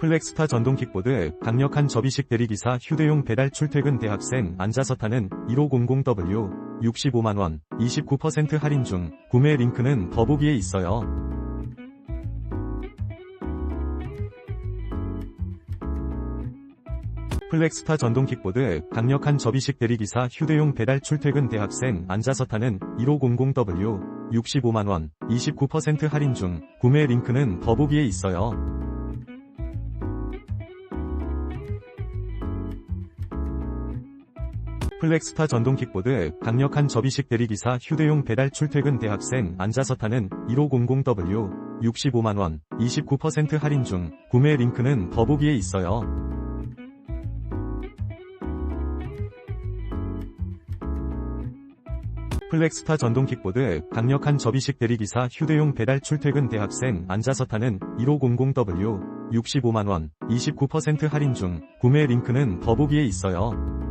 플렉스타 전동 킥보드, 강력한 접이식 대리기사 휴대용 배달 출퇴근 대학생 앉아서 타는 1500W 65만원 29% 할인 중 구매 링크는 더보기에 있어요. 플렉스타 전동 킥보드, 강력한 접이식 대리기사 휴대용 배달 출퇴근 대학생 앉아서 타는 1500W 65만원 29% 할인 중 구매 링크는 더보기에 있어요. 플렉스타 전동 킥보드, 강력한 접이식 대리기사 휴대용 배달 출퇴근 대학생 앉아서 타는 1500W 65만원 29% 할인 중 구매 링크는 더보기에 있어요. 플렉스타 전동 킥보드, 강력한 접이식 대리기사 휴대용 배달 출퇴근 대학생 앉아서 타는 1500W 65만원 29% 할인 중 구매 링크는 더보기에 있어요.